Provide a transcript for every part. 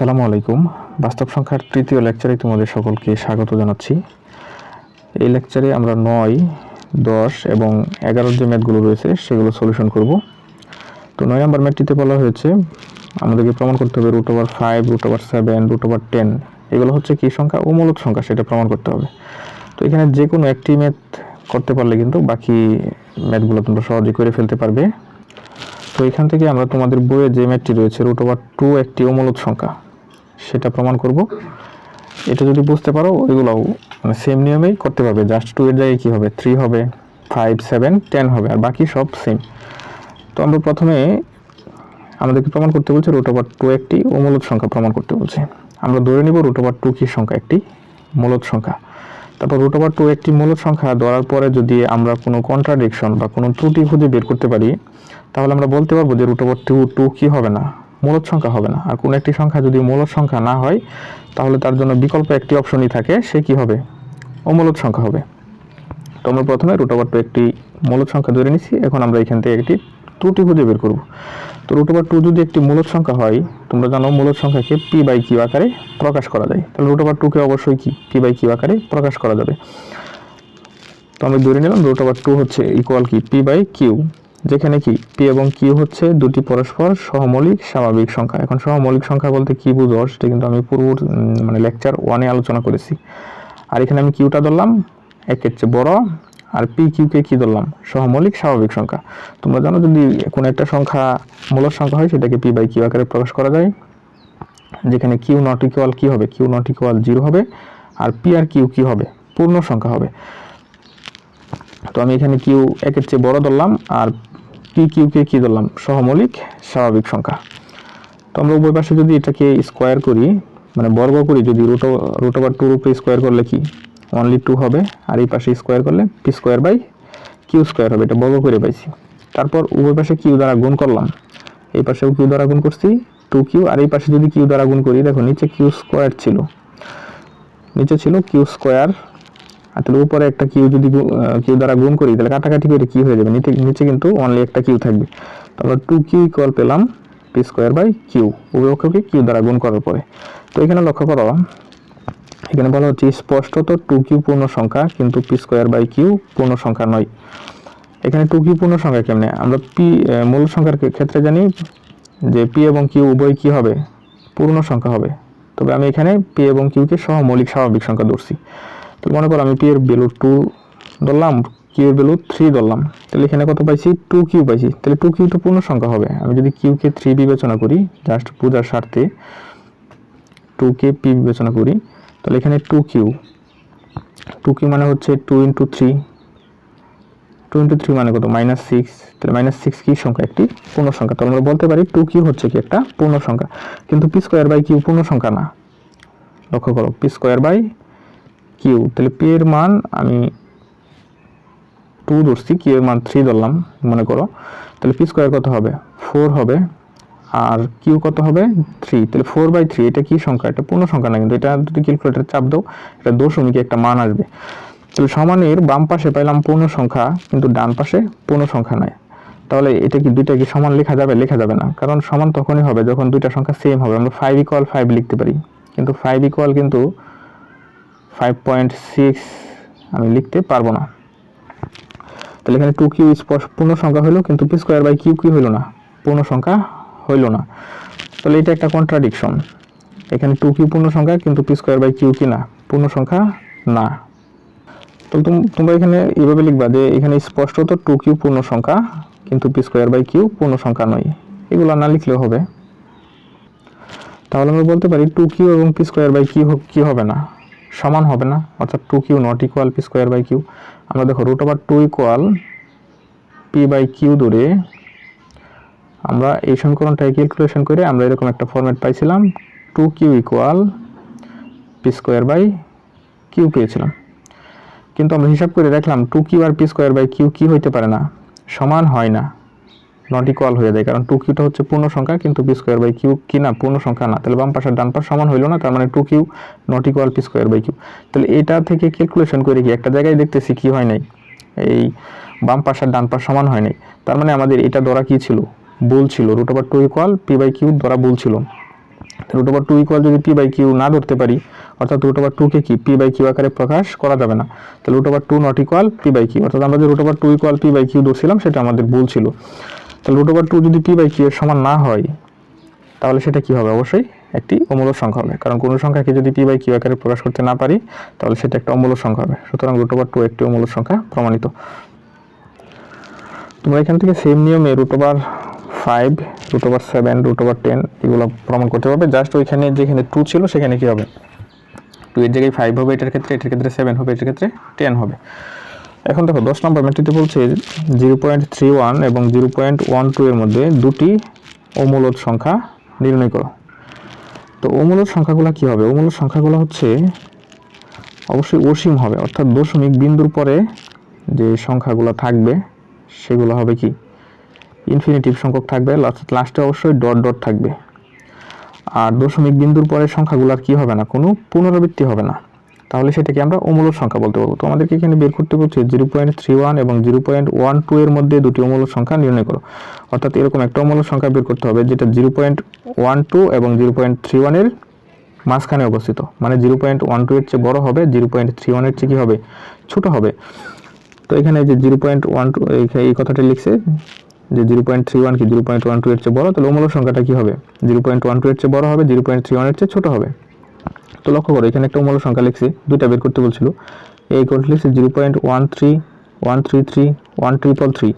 আসসালামু আলাইকুম। বাস্তব সংখ্যার তৃতীয় লেকচারে তোমাদের সকলকে স্বাগত জানাচ্ছি। এই লেকচারে আমরা নয়, দশ এবং এগারোর যে ম্যাথগুলো রয়েছে, সেগুলো সলিউশন করব। তো নয় নম্বর ম্যাথটিতে বলা হয়েছে, আমাদেরকে প্রমাণ করতে হবে root over five root over seven root over ten এগুলো হচ্ছে কী সংখ্যা? অমূলক সংখ্যা, সেটা প্রমাণ করতে হবে। তো এখানে যে কোনো একটি ম্যাথ করতে পারলে কিন্তু বাকি ম্যাথগুলো তোমরা সহজে করে ফেলতে পারবে। তো এখান থেকে আমরা তোমাদের বইয়ে যে ম্যাথটি রয়েছে রুট ওভার টু একটি অমূলক সংখ্যা। সেটা প্রমাণ করব। এটা যদি বুঝতে পারো, ওইগুলোও মানে সেম নিয়মেই করতে পারবে। জাস্ট টু এর জায়গায় কী হবে? থ্রি হবে ফাইভ সেভেন টেন হবে, আর বাকি সব সেম তো আমরা প্রথমে আমাদেরকে প্রমাণ করতে বলছে রুট ওভার টু একটি অমূলক সংখ্যা প্রমাণ করতে বলছে। আমরা ধরে নিব রুট ওভার টু কি সংখ্যা? একটি মূলদ সংখ্যা। তারপর রুট ওভার টু একটি মূলদ সংখ্যা ধরার পরে যদি আমরা কোনো কন্ট্রাডিকশন বা কোনো ত্রুটি খুঁজে বের করতে পারি, তাহলে আমরা বলতে পারব যে রুট ওভার টু টু কি হবে না। মূলদ সংখ্যা হবে না। আর কোনো একটি সংখ্যা যদি মূলদ সংখ্যা না হয়, তাহলে তার জন্য বিকল্প একটি অপশনই থাকে, সে কি হবে? অমূলদ সংখ্যা হবে। তো আমরা প্রথমে রুট ওভার টু একটি মূলদ সংখ্যা ধরে নিছি এখন আমরা এখান থেকে একটি ত্রুটি খুঁজে বের করব। তো রুট ওভার টু যদি একটি মূলদ সংখ্যা হয়, তোমরা জানো মূলদ সংখ্যাকে পি বাই কিউ আকারে প্রকাশ করা যায়। তাহলে রুট ওভার টুকে অবশ্যই কি? পি বাই কিউ আকারে প্রকাশ করা যাবে। তো আমরা ধরে নিলাম রুট ওভার টু হচ্ছে ইকুয়াল কি? পি বাই কিউ যেখানে কি পি এবং কিউ হচ্ছে দুটি পরস্পর সহমৌলিক স্বাভাবিক সংখ্যা। এখন সহমৌলিক সংখ্যা বলতে কি বুঝো? সেটা কিন্তু আমি পূর্ব মানে লেকচার ওয়ানে আলোচনা করেছি। আর এখানে আমি কিউটা ধরলাম, একের চেয়ে বড়। আর পি কিউকে কি ধরলাম? সহমৌলিক স্বাভাবিক সংখ্যা। তোমরা জানো যদি কোনো একটা সংখ্যা মূলদ সংখ্যা হয়, সেটাকে পি বাই কিউ আকারে প্রকাশ করা যায়। যেখানে কিউ নট ইকুয়াল কি হবে? কিউ নট ইকুয়াল জিরো হবে। আর পি আর কিউ কি হবে? পূর্ণ সংখ্যা হবে। তো আমি এখানে কিউ একের চেয়ে বড় ধরলাম। আর পি কিউকে কি ধরলাম? সহমৌলিক, স্বাভাবিক সংখ্যা। তো আমরা উভয় পাশে যদি এটাকে স্কোয়ার করি মানে বর্গ করি, যদি রুট রুট ওভার টুর উপরে স্কোয়ার করলে কি? অনলি টু হবে, আর এই পাশে স্কোয়ার করলে P square by Q square হবে, এটা বর্গ করে পাইছি। তারপর উভয় পাশে কিউ দ্বারা গুণ করলাম। এই পাশেও কিউ দ্বারা গুণ করছি টু কিউ আর এই পাশে যদি কিউ দ্বারা গুণ করি, দেখো নিচে কিউ স্কোয়ার ছিল। নিচে ছিল কিউ স্কোয়ার তাহলে উপরে একটা কিউ যদি কিউ দ্বারা গুণ করি, তাহলে কাটাকাটি করে কি হয়ে যাবে। নিচে কিন্তু অনলি একটা কিউ থাকবে। তারপর টু কিউ ইকুয়াল পেলাম পি স্কোয়ার বাই কিউ উভয়কে কিউ দ্বারা গুণ করার পরে। তো এখানে লক্ষ্য করো, এখানে বলা হচ্ছে স্পষ্টত টু কিউ পূর্ণ সংখ্যা, কিন্তু পি স্কোয়ার বাই কিউ পূর্ণ সংখ্যা নয়। এখানে টু কিউ পূর্ণ সংখ্যা কেমনে? আমরা পি মূল সংখ্যার ক্ষেত্রে জানি যে পি এবং কিউ উভয় কি হবে? পূর্ণ সংখ্যা হবে। তবে আমি এখানে পি এবং কিউকে সহ মৌলিক স্বাভাবিক সংখ্যা ধরছি। তো মনে করো আমি পি এর ভ্যালু টু ধরলাম কিউ এর ভ্যালু থ্রি ধরলাম। তাহলে এখানে কত পাইছি? টু কিউ পাইছি। তাহলে টু কিউ তো পূর্ণ সংখ্যা হবে। আমি যদি কিউকে থ্রি বিবেচনা করি জাস্ট পূজার স্বার্থে টু কে পি বিবেচনা করি, তাহলে এখানে টু কিউ টু কিউ মানে হচ্ছে two into three two into three মানে কত? মাইনাস সিক্স তাহলে মাইনাস সিক্স কি সংখ্যা? একটি পূর্ণ সংখ্যা। তো আমরা বলতে পারি টু কিউ হচ্ছে কি একটা পূর্ণ সংখ্যা। কিন্তু পি স্কোয়ার বাই কিউ পূর্ণ সংখ্যা না। লক্ষ্য করো পি স্কোয়ার বাই কিউ তাহলে পি এর মান আমি টু ধরছি কিউ এর মান থ্রি ধরলাম, মনে করো। তাহলে পি স্কোয়ার কত হবে? ফোর হবে, আর কিউ কত হবে? থ্রি তাহলে ফোর বাই থ্রি এটা কি সংখ্যা? এটা পূর্ণ সংখ্যা না, কিন্তু এটা যদি ক্যালকুলেটার চাপ দাও, এটা দশমিকে একটা মান আসবে। তাহলে সমানের বাম পাশে পাইলাম পূর্ণ সংখ্যা, কিন্তু ডান পাশে পূর্ণ সংখ্যা নাই। তাহলে এটা কি দুইটা কি সমান লেখা যাবে? লেখা যাবে না, কারণ সমান তখনই হবে যখন দুইটা সংখ্যা সেম হবে। আমরা ফাইভ ইকুয়াল ফাইভ লিখতে পারি, কিন্তু ফাইভ ইকুয়াল কিন্তু ফাইভ পয়েন্ট সিক্স আমি লিখতে পারব না। তাহলে এখানে টু কিউ পূর্ণ সংখ্যা হলো কিন্তু পি স্কোয়ার বাই কিউ কি হইল না? পূর্ণ সংখ্যা হইল না। তাহলে এটা একটা কন্ট্রাডিকশন এখানে টু কিউ পূর্ণ সংখ্যা, কিন্তু পি স্কোয়ার বাই কিউ কি না? পূর্ণ সংখ্যা না। তো তোম- তোমরা এখানে এইভাবে লিখবা যে এখানে স্পষ্টত টু কিউ পূর্ণ সংখ্যা, কিন্তু পি স্কোয়ার বাই কিউ পূর্ণ সংখ্যা নয়। এগুলো না লিখলেও হবে। তাহলে আমরা বলতে পারি টু কিউ এবং পি স্কোয়ার বাই কিউ কি হবে না? সমান হবে না, অর্থাৎ two Q not equal P square by Q আমরা দেখো root over two equal P by Q ধরে আমরা এই সমীকরণটাকে ক্যালকুলেশন করে আমরা এরকম একটা ফরম্যাট পাইছিলাম two Q equal P square by Q পেয়েছিলাম। কিন্তু আমরা হিসাব করে দেখলাম টু কিউ আর পি স্কোয়ার বাই কিউ কি হইতে পারে না, সমান হয় না। নট ইকুয়াল হয়ে যায়। কারণ টু কিউটা হচ্ছে পূর্ণ সংখ্যা কিন্তু পি স্কোয়ার বাই কিউ কি না পূর্ণ সংখ্যা না। তাহলে বাম পাশের ডান পাশ সমান হইল না, তার মানে two Q not equal P square by Q তাহলে এটা থেকে ক্যালকুলেশন করে কি একটা জায়গায় দেখতেছি কি হয় নাই। এই বাম পাশের ডান পাশ সমান হয় নাই। তার মানে আমাদের এটা ধরা কি ছিল? ভুল ছিল। Root over two equal P by Q ধরা ভুল ছিল। রুট ওভার টু ইকুয়াল যদি পি বাই কিউ না ধরতে পারি, অর্থাৎ রুট ওভার টুকে কি পি বাই কিউ আকারে প্রকাশ করা যাবে না। তাহলে root over two not equal P by Q অর্থাৎ আমরা যে root over two equal P by Q ধরছিলাম, সেটা আমাদের ভুল ছিল। তাহলে রুট ওভার টু যদি পি বাই কিউ এর সমান না হয়, তাহলে সেটা কি হবে? অবশ্যই একটি অমূলক সংখ্যা হবে। কারণ কোনো সংখ্যাকে যদি পি বাই কিউ আকারে প্রকাশ করতে না পারি, তাহলে সেটা একটা অমূলক সংখ্যা হবে। সুতরাং রুট ওভার টু একটি অমূলক সংখ্যা প্রমাণিত। তোমরা এখান থেকে সেম নিয়মে root over five root over seven root over ten এগুলো প্রমাণ করতে পারবে। জাস্ট ওইখানে যেখানে টু ছিল, সেখানে কি হবে? টু এর জায়গায় ফাইভ হবে, এটার ক্ষেত্রে এটার ক্ষেত্রে সেভেন হবে, এটার ক্ষেত্রে টেন হবে। এখন দেখো, দশ নম্বর ম্যাট্রিতে বলছে জিরো পয়েন্ট থ্রি ওয়ান এবং জিরো পয়েন্ট ওয়ান টু এর মধ্যে দুটি অমূলদ সংখ্যা নির্ণয় করো। তো অমূলদ সংখ্যাগুলো কি হবে? অমূলদ সংখ্যাগুলো হচ্ছে অবশ্যই অসীম হবে, অর্থাৎ দশমিক বিন্দুর পরে যে সংখ্যাগুলো থাকবে, সেগুলো হবে কি? ইনফিনিটিভ সংখ্যক থাকবে লাস্টে অবশ্যই ডট ডট থাকবে। আর দশমিক বিন্দুর পরে সংখ্যাগুলোর কি হবে না? কোনো পুনরাবৃত্তি হবে না। তাহলে সেটাকে আমরা অমূলক সংখ্যা বলতে পারব তো আমাদেরকে এখানে বের করতে বলছে জিরো পয়েন্ট থ্রি ওয়ান এবং জিরো পয়েন্ট ওয়ান টু এর মধ্যে দুটি অমূলক সংখ্যা নির্ণয় করো অর্থাৎ এরকম একটা অমূলক সংখ্যা বের করতে হবে যেটা জিরো পয়েন্ট ওয়ান টু এবং জিরো পয়েন্ট থ্রি ওয়ানের মাঝখানে অবস্থিত মানে জিরো পয়েন্ট ওয়ান টু এর চেয়ে বড় হবে জিরো পয়েন্ট থ্রি ওয়ানের চেয়ে কী হবে ছোট হবে তো এখানে যে জিরো পয়েন্ট ওয়ান টু এই কথাটা লিখছে যে জিরো পয়েন্ট থ্রি ওয়ান কি জিরো পয়েন্ট ওয়ান টু এর চেয়ে বড় তাহলে অমূলক সংখ্যাটা কী হবে জিরো পয়েন্ট ওয়ান টু এর চেয়ে বড় হবে জিরো পয়েন্ট থ্রি ওয়ানের চেয়ে ছোট হবে লক্ষ্য করো, এখানে একটা অমূলক সংখ্যা লিখছি, দুইটা বের করতে বলছিল। এই কোড লিখছি zero point one three one three three one triple three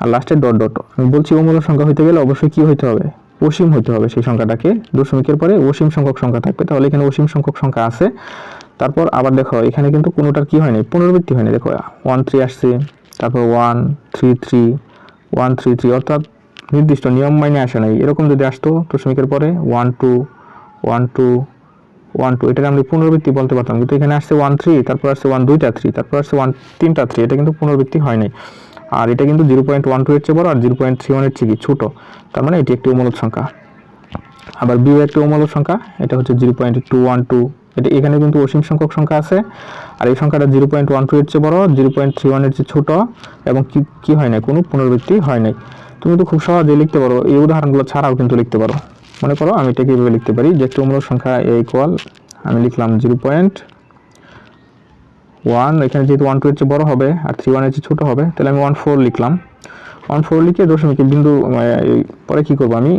আর লাস্টে ডট ডট আমি বলছি অমূলক সংখ্যা হইতে গেলে অবশ্যই কী হইতে হবে? অসীম হইতে হবে সেই সংখ্যাটাকে। দশমিকের পরে অসীম সংখ্যক সংখ্যা থাকবে। তাহলে এখানে অসীম সংখ্যক সংখ্যা আছে। তারপর আবার দেখো, এখানে কিন্তু কোনোটার কী হয়নি? পুনরাবৃত্তি হয়নি। দেখো ওয়ান থ্রি আসছে, তারপর one three three one three three অর্থাৎ নির্দিষ্ট নিয়ম মাইনে আসে নাই। এরকম যদি আসতো, দশমিকের পরে one two one two one two এটাকে আমরা পুনরাবৃত্তি বলতে পারতাম। কিন্তু এখানে আসছে ওয়ান থ্রি তারপর আসছে ওয়ান দুইটা থ্রি তারপর আসছে ওয়ান তিনটা থ্রি এটা কিন্তু পুনরাবৃত্তি হয় নাই আর এটা কিন্তু জিরো পয়েন্ট ওয়ান টু এর চেয়ে বড় আর জিরো পয়েন্ট থ্রি ওয়ানের চেয়ে ছোটো। তার মানে এটি একটি অমূলক সংখ্যা। আবার বিও একটি অমূলক সংখ্যা। এটা হচ্ছে zero point two one two এটা এখানে কিন্তু অসীম সংখ্যক সংখ্যা আছে। আর এই সংখ্যাটা জিরো পয়েন্ট ওয়ান টু এর চেয়ে বড় জিরো পয়েন্ট থ্রি ওয়ানের চেয়ে ছোটো এবং কি কি হয় না কোনো পুনরাবৃত্তি হয় নাই। তুমি তো খুব সহজেই লিখতে পারো। এই উদাহরণগুলো ছাড়াও কিন্তু লিখতে পারো। মনে করো আমি এটাকে এইভাবে লিখতে পারি যে একটি অমূলক সংখ্যা এ ইকুয়াল আমি লিখলাম জিরো পয়েন্ট ওয়ান এখানে যেহেতু ওয়ান টু এর চেয়ে বড় হবে আর থ্রি ওয়ানের চেয়ে ছোটো হবে, তাহলে আমি ওয়ান ফোর লিখলাম। ওয়ান ফোর লিখে দশমিকের বিন্দু পরে কী করব আমি?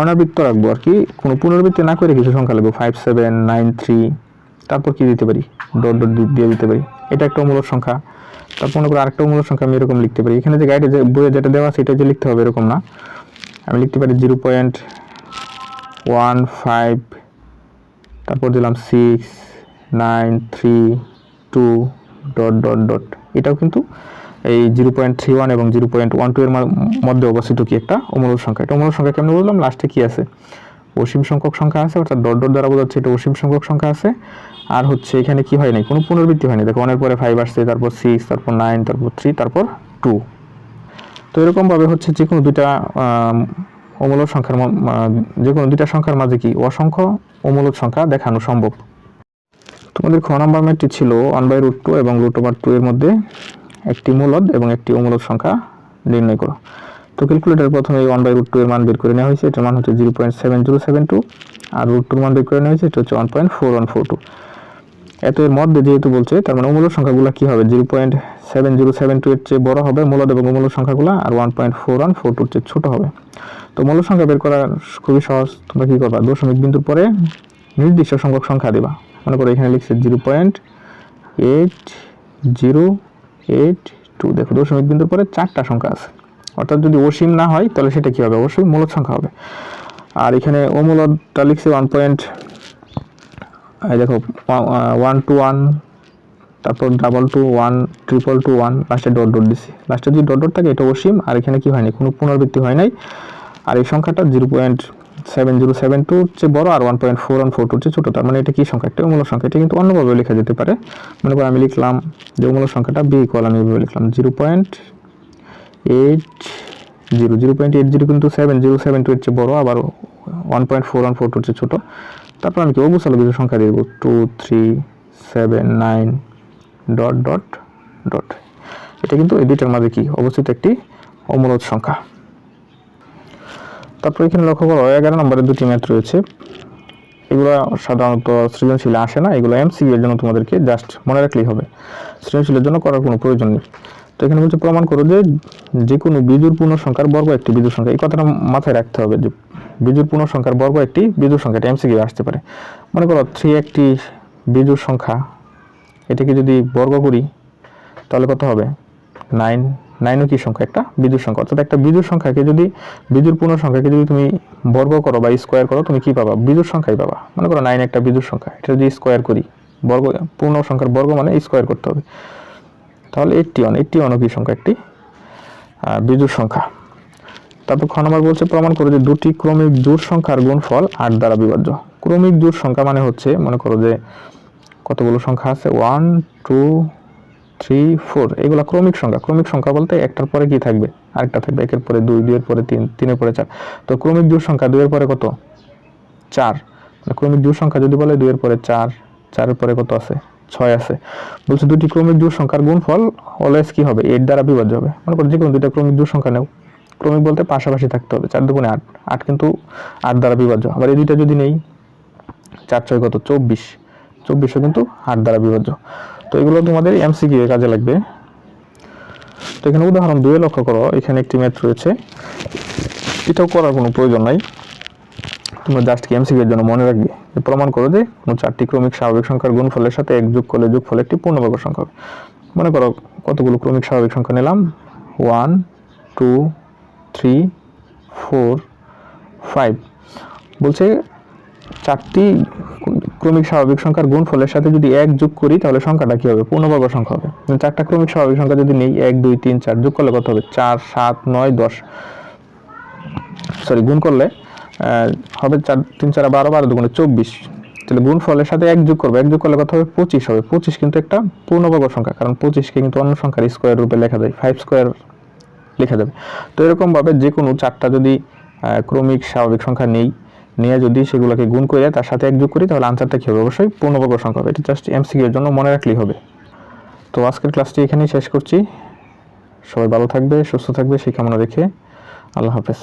অনাবৃত্ত রাখব আর কি, কোনো পুনরাবৃত্তি না করে কিছু সংখ্যা লিখব ফাইভ সেভেন নাইন থ্রি তারপর কি দিতে পারি? ডট ডট দিয়ে দিতে পারি। এটা একটা মূলক সংখ্যা। তারপর মনে করি আরেকটা মূলক সংখ্যা আমি এরকম লিখতে পারি। এখানে যে গাইডে যে বইয়ে যেটা দেওয়া এটা যে লিখতে হবে এরকম না। আমি লিখতে পারি জিরো পয়েন্ট ওয়ান ফাইভ, তারপর দিলাম six, nine, three, two, dot dot dot. এটাও কিন্তু এই জিরো পয়েন্ট থ্রি ওয়ান এবং জিরো পয়েন্ট ওয়ান টু এর মধ্যে অবস্থিত কি একটা অমূলক সংখ্যা। এটা অমূলক সংখ্যা কেমন বললাম লাস্টে কি আছে? অসীম সংখ্যক সংখ্যা আছে, অর্থাৎ ডট ডট দ্বারা বোঝাচ্ছে এটা অসীম সংখ্যক সংখ্যা আছে। আর হচ্ছে এখানে কি হয় নাই? কোনো পুনরাবৃত্তি হয়নি দেখো, অনেক পরে ফাইভ আসছে, তারপর সিক্স তারপর নাইন তারপর থ্রি তারপর টু তো এরকমভাবে হচ্ছে যে কোনো দুইটা অমূলক সংখ্যার যে কোনো দুইটা সংখ্যার মাঝে কি অসংখ্য অমূলক সংখ্যা দেখানো সম্ভব? তোমাদের খ নাম্বার ম্যাটটি ছিল ওয়ান বাই রুট টু এবং রুট ওভার টু এর মধ্যে একটি মূলদ এবং একটি অমূলক সংখ্যা নির্ণয় করো। তো ক্যালকুলেটার প্রথমে ওয়ান বাই রুট টু এর মান বের করে নেওয়া হয়েছে। এটার মান হচ্ছে zero point seven zero seven two আর রুট টুর মান বের করে নেওয়া হয়েছে। এটা হচ্ছে one point four one four two এত এর মধ্যে যেহেতু বলছে, তার মানে অমূলক সংখ্যাগুলো কী হবে? Zero point seven zero seven two এর চেয়ে বড় হবে মূলত এবং অমূলক সংখ্যাগুলো, আর one point four one four টুর চেয়ে ছোটো হবে। তো মূলক সংখ্যা বের করা খুবই সহজ, তোমরা কী করবা? দশমিক বিন্দুর পরে নির্দিষ্ট সংখ্যক সংখ্যা দেবা। মনে করো এখানে লিখছে zero point eight zero eight two. দেখো দশমিক বিন্দুর পরে চারটা সংখ্যা আছে। অর্থাৎ যদি অসীম না হয়, তাহলে সেটা কী হবে? অবশ্যই মূলদ সংখ্যা হবে। আর এখানে অমূলদটা লিখছে ওয়ান পয়েন্ট দেখো ওয়ান টু ওয়ান তারপর double two one triple two one লাস্টে ডট ডট দিছি। লাস্টে যদি ডট ডট থাকে, এটা অসীম আর এখানে কি হয়নি? কোনো পুনরাবৃত্তি হয় নাই। আর এই সংখ্যাটা zero point seven zero seven two চেয়ে বড় আর one point four one four two চেয়ে ছোটো। তার মানে এটা কি সংখ্যা? একটা মূল সংখ্যা। এটা কিন্তু অন্যভাবে লেখা যেতে পারে। মনে করো আমি লিখলাম যে মূল সংখ্যাটা বি ইকুয়াল আমি এভাবে লিখলাম। Zero point eight zero zero point eight zero কিন্তু সেভেন জিরো সেভেন টু চেয়ে বড়, আবার one point four one four two চেয়ে ছোটো। তারপর আমি কি অবুসাল কিছু সংখ্যা দিয়ে দেবো। Two three seven nine dot dot dot এটা কিন্তু এই দুইটার মাঝে কি? অবস্থিত একটি অমূলদ সংখ্যা। তারপর এখানে লক্ষ্য করো, এগারো নম্বরে দুটি ম্যাথ রয়েছে। এগুলো সাধারণত সৃজনশীলে আসে না, এগুলো এমসিকিউ এর জন্য তোমাদেরকে জাস্ট মনে রাখলেই হবে। সৃজনশীলের জন্য করার কোনো প্রয়োজন নেই। তো এখানে বলছে, প্রমাণ করো যে যে কোনো বিজুর পূর্ণ সংখ্যার বর্গ একটি বিজুর সংখ্যা। এই কথাটা মাথায় রাখতে হবে যে বিজুর পূর্ণ সংখ্যার বর্গ একটি বিজুর সংখ্যা, এটা এমসিকিউ আসতে পারে। মনে করো থ্রি একটি বিজুর সংখ্যা, এটাকে যদি বর্গ করি, তাহলে কত হবে? নাইন নাইনও কি সংখ্যা? একটা বিদ্যুৎ সংখ্যা। অর্থাৎ একটা বিজুর সংখ্যাকে যদি বিজুর পূর্ণ সংখ্যাকে যদি তুমি বর্গ করো বা স্কোয়ার করো, তুমি কি পাবা? বিজুর সংখ্যাই পাবা। মনে করো নাইন একটা বিদ্যুৎ সংখ্যা, এটা যদি স্কোয়ার করি, বর্গ পূর্ণ সংখ্যার বর্গ মানে স্কোয়ার করতে হবে। তাহলে এইটটি ওয়ান এইটটি ওয়ানও কি সংখ্যা একটি বিজুর সংখ্যা। তারপর খ নম্বর বলছে, প্রমাণ করে যে দুটি ক্রমিক জোড় সংখ্যার গুণফল আট দ্বারা বিভাজ্য। ক্রমিক জোড় সংখ্যা মানে হচ্ছে, মনে করো যে কতগুলো সংখ্যা আছে? ওয়ান টু থ্রি ফোর এগুলো ক্রমিক সংখ্যা। ক্রমিক সংখ্যা বলতে একটার পরে কি থাকবে? আরেকটা থাকবে। একের পরে দুই, দুইয়ের পরে তিন, তিনের পরে চার। তো ক্রমিক জোড় সংখ্যা দুইয়ের পরে কত? চার। মানে ক্রমিক জোড় সংখ্যা যদি বলে দুইয়ের পরে চার, চারের পরে কত আছে? ছয় আছে। বলছে দুটি ক্রমিক জোড় সংখ্যার গুণফল অলওয়েজ কি হবে? এইট দ্বারা বিভাজ্য হবে। মনে করো যে কোনো দুইটা ক্রমিক জোড় সংখ্যা নেও। ক্রমিক বলতে পাশাপাশি থাকতে হবে, চার দুগুণে আট। আট কিন্তু আট দ্বারা বিভাজ্য। আবার এই দুইটা যদি নেই, চার ছয় কত? চব্বিশ। চব্বিশও কিন্তু আট দ্বারা বিভাজ্য। তো এগুলো তোমাদের এমসিকিউ এর কাজে লাগবে। তো এখানে উদাহরণ দুয়ে লক্ষ্য করো, এখানে একটি ম্যাথ রয়েছে। এটাও করার কোনো প্রয়োজন নাই। তোমরা জাস্ট কি এমসিকিউ এর জন্য মনে রাখবে। প্রমাণ করো যে কোনো চারটি ক্রমিক স্বাভাবিক সংখ্যার গুণফলের সাথে এক যোগ করলে যোগফল একটি পূর্ণবর্গ সংখ্যা হবে। মনে করো কতগুলো ক্রমিক স্বাভাবিক সংখ্যা নিলাম? One, two, three, four, five. বলছে চারটি ক্রমিক স্বাভাবিক সংখ্যার গুণফলের সাথে যদি এক যোগ করি, তাহলে সংখ্যাটা কি হবে? পূর্ণবর্গ সংখ্যা হবে। মানে চারটা ক্রমিক স্বাভাবিক সংখ্যা যদি নেই, এক, দুই, তিন, চার যোগ করলে কত হবে? চার, সাত, নয়, দশ। সরি, গুণ করলে হবে চার, তিন চার বারো বারো দুগুণে চব্বিশ। তাহলে গুণ ফলের সাথে এক যোগ করবে, এক যোগ করলে কত হবে? পঁচিশ হবে। পঁচিশ কিন্তু একটা পূর্ণবর্গ সংখ্যা, কারণ পঁচিশকে কিন্তু অন্য সংখ্যার স্কোয়ার রূপে লেখা যায় ফাইভ স্কোয়ার লেখা যাবে। তো এরকমভাবে যে কোনো চারটা যদি ক্রমিক স্বাভাবিক সংখ্যা নেই, নিয়ে যদি সেগুলোকে গুণ করে তার সাথে এক যোগ করি, তাহলে আনসারটা কী হবে? অবশ্যই পূর্ণবর্গ সংখ্যা হবে। এটা জাস্ট এমসিকিউ এর জন্য মনে রাখলেই হবে। তো আজকের ক্লাসটি এখানেই শেষ করছি। সবাই ভালো থাকবে, সুস্থ থাকবে, সেই কামনা রেখে আল্লাহ হাফেজ।